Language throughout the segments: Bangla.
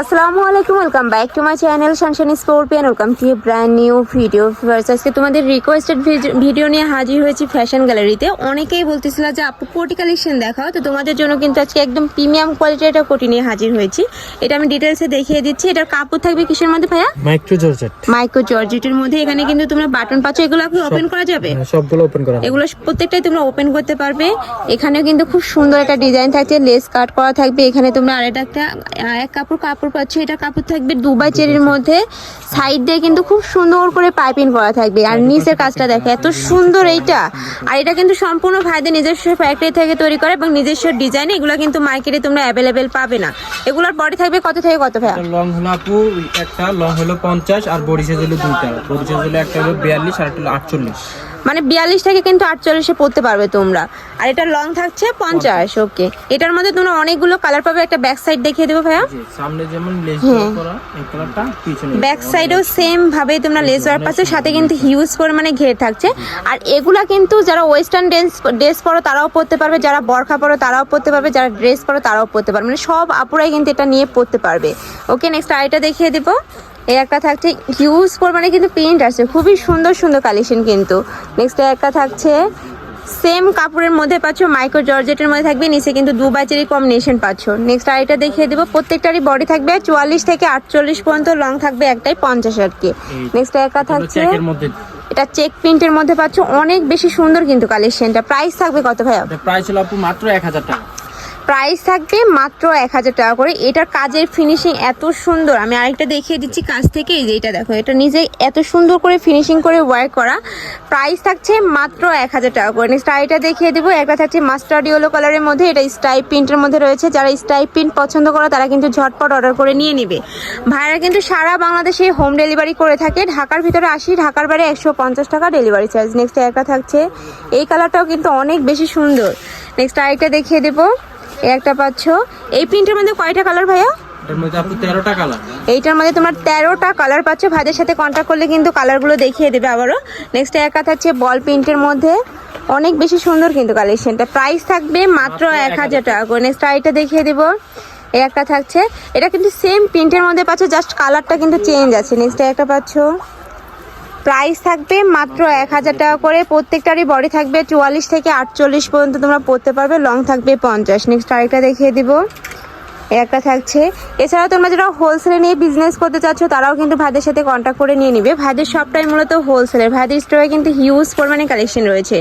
আসসালামু আলাইকুম welcome back to my channel সানশানি scorpion welcome to brand new video first আজকে তোমাদের রিকোয়েস্টেড ভিডিও নিয়ে হাজির হয়েছি ফ্যাশন গ্যালারিতে অনেকেই বলতেছিল যে আপু কোটি কালেকশন দেখাও। তো তোমাদের জন্য কিন্তু আজকে একদম প্রিমিয়াম কোয়ালিটির একটা কোটি নিয়ে হাজির হয়েছি। এটা আমি ডিটেলসে দেখিয়ে দিচ্ছি। এটার কাপড় থাকবে কিসের মধ্যে ভাইয়া? মাইক্রো জর্জেট মাইক্রো জর্জেটের মধ্যে। এখানে কিন্তু তোমরা বাটন পাচ্ছ। এগুলো কি ওপেন করা যাবে? হ্যাঁ, সবগুলো ওপেন করা এগুলো প্রত্যেকটাই তোমরা ওপেন করতে পারবে। এখানেও কিন্তু খুব সুন্দর একটা ডিজাইন থাকছে। লেস কাট করা থাকবে। এখানে তোমরা আরেকটা একটা এক কাপড় কাপড় পাচ্ছ এটা কাপড় থাকবে দুবাই চেরির মধ্যে। সাইড দিয়ে কিন্তু খুব সুন্দর করে পাইপিং করা থাকবে। আর নিচের কাজটা দেখে এত সুন্দর এইটা। আর এটা কিন্তু সম্পূর্ণ ভাইদের নিজস্ব ফ্যাক্টরি থেকে তৈরি করে এবং নিজস্ব ডিজাইন এগুলো কিন্তু মার্কেটে তোমরা অ্যাভেলেবেল পাবে না। এগুলোর বডি থাকবে কত থেকে কত ভাইয়া? লং হলো আপু একটা লং হলো পঞ্চাশ আর বডি সাইজ হলো দুইটা। বডি সাইজ হলো একটা হলো বিয়াল্লিশ আর একটা হলো আটচল্লিশ। মানে বিয়াল্লিশ থেকে কিন্তু আটচল্লিশে পড়তে পারবে তোমরা। আর এটা লং থাকছে পঞ্চাশ ওকে এটার মধ্যে তোমরা অনেকগুলো কালার পাবে একটা ব্যাক সাইড দেখিয়ে দেবো ভাইয়া। সামনে যেমন লেস করা এই কালারটা পিছনে ব্যাক সাইডেও সেম ভাবে তোমরা লেস ওয়ার পাচ্ছ সাথে কিন্তু হিউজ পরিমাণে ঘের থাকছে। আর এগুলা কিন্তু যারা ওয়েস্টার্ন ড্রেস ড্রেস পরো তারাও পরতে পারবে যারা বরখা পরো তারাও পরতে পারবে যারা ড্রেস পরো তারাও পরতে পারবে। মানে সব আপুরাই কিন্তু এটা নিয়ে পরতে পারবে। ওকে নেক্সট আরেকটা দেখিয়ে দেবো। এই একটা থাকছে হিউজ পরিমাণে কিন্তু প্রিন্ট আছে খুবই সুন্দর সুন্দর কালেকশন কিন্তু। নেক্সট একটা থাকছে সেম কাপড়ের মধ্যে পাচ্ছ মাইক্রো জর্জেটের মধ্যে থাকবে নিচে কিন্তু দু বাচেরই কম্বিনেশন পাচ্ছ। নেক্সট আরেকটা দেখিয়ে দেবো প্রত্যেকটারই বডি থাকবে চুয়াল্লিশ থেকে আটচল্লিশ পর্যন্ত লং থাকবে একটাই পঞ্চাশ আর কি। নেক্সট একটা থাকছে এটা চেক প্রিন্টের মধ্যে পাচ্ছ অনেক বেশি সুন্দর কিন্তু কালেকশনটা প্রাইস থাকবে কত ভাইয়া? প্রাইস হলো মাত্র এক হাজার টাকা। প্রাইস থাকবে মাত্র এক হাজার টাকা করে। এটার কাজের ফিনিশিং এত সুন্দর। আমি আরেকটা দেখিয়ে দিচ্ছি কাজ থেকে। এই যে এটা দেখো, এটা নিজে এত সুন্দর করে ফিনিশিং করে ওয়ার্ক করা। প্রাইস থাকছে মাত্র এক হাজার টাকা করে। নেক্সট আরেকটা দেখিয়ে দেবো। একটা থাকছে মাস্টার্ড ইয়েলো কালারের মধ্যে। এটা স্টাইপ প্রিন্টের মধ্যে রয়েছে। যারা স্টাইপ প্রিন্ট পছন্দ করে, তারা কিন্তু ঝটপট অর্ডার করে নিয়ে নেবে। ভাইরা কিন্তু সারা বাংলাদেশে হোম ডেলিভারি করে থাকে। ঢাকার ভিতরে আসি, ঢাকার বাইরে একশো পঞ্চাশ টাকা ডেলিভারি চার্জ নেক্সট একটা থাকছে, এই কালারটাও কিন্তু অনেক বেশি সুন্দর। নেক্সট আরেকটা দেখিয়ে দেবো। একটা পাচ্ছ। এই প্রিন্টের মধ্যে কয়টা কালার ভাইয়া? এইটার মধ্যে তোমার তেরোটা কালার পাচ্ছ। ভাইদের সাথে কন্ট্যাক্ট করলে কিন্তু কালারগুলো দেখিয়ে দেবে আবারও। নেক্সট একা থাকছে বল প্রিন্টের মধ্যে। অনেক বেশি সুন্দর কিন্তু কালেকশনটা প্রাইস থাকবে মাত্র এক হাজার টাকা। করে নেক্সট আইটা দেখিয়ে দেবো। এই একটা থাকছে। এটা কিন্তু সেম প্রিন্টের মধ্যে পাচ্ছ জাস্ট কালারটা কিন্তু চেঞ্জ আছে। নেক্সট একটা পাচ্ছ। প্রাইস থাকবে মাত্র এক হাজার টাকা করে। প্রত্যেকটারই বডি থাকবে চুয়াল্লিশ থেকে আটচল্লিশ পর্যন্ত তোমরা পড়তে পারবে লং থাকবে পঞ্চাশ। নেক্সট আরেকটা দেখিয়ে দিব। একটা থাকছে। এছাড়াও তোমরা যারা হোলসেলে নিয়ে বিজনেস করতে চাচ্ছ, তারাও কিন্তু ভাইদের সাথে কন্ট্যাক্ট করে নিয়ে নিবে। ভাইদের সবটাই মূলত হোলসেলের ভাইদের স্টোরে কিন্তু হিউজ পরিমাণে কালেকশন রয়েছে।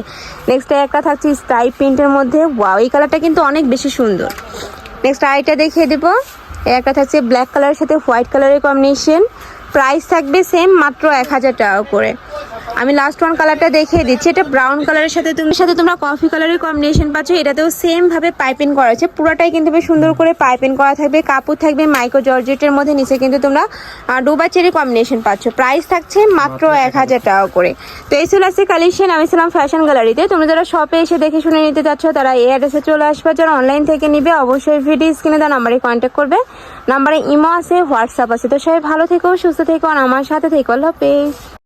নেক্সট একটা থাকছে স্টাইপ প্রিন্টের মধ্যে। ওয়াও এই কালারটা কিন্তু অনেক বেশি সুন্দর। নেক্সট আইটা দেখিয়ে দেবো। একটা থাকছে ব্ল্যাক কালারের সাথে হোয়াইট কালারের কম্বিনেশন প্রাইস থাকবে সেম মাত্র এক হাজার টাকা করে। আমি লাস্ট ওয়ান কালারটা দেখিয়ে দিচ্ছি। এটা ব্রাউন কালারের সাথে তুমি সাথে তোমরা কফি কালারের কম্বিনেশন পাচ্ছ। এটাতেও সেম ভাবে পাইপিং করা আছে। পুরোটাই কিন্তু বেশ সুন্দর করে পাইপিং করা থাকবে। কাপড় থাকবে মাইক্রো জর্জেটের মধ্যে। নিচে কিন্তু তোমরা ডোবা চেরি কম্বিনেশন পাচ্ছ। প্রাইস থাকছে মাত্র এক হাজার টাকা। করে। তো এই চলে আসছে কালেকশন আমি ছিলাম ফ্যাশন গ্যালারিতে তোমরা যারা শপে এসে দেখে শুনে নিতে চাচ্ছ তারা এই অ্যাড্রেসে চলে আসবে। যারা অনলাইন থেকে নিবে অবশ্যই ভিডিও স্ক্রিনে দেওয়া নাম্বারে কন্ট্যাক্ট করবে। নাম্বারে ইমো আছে হোয়াটসঅ্যাপ আছে। তো সবাই ভালো থেকো সুস্থ থেকো। আর আমার সাথে থেকো। আল্লাহ হাফেজ।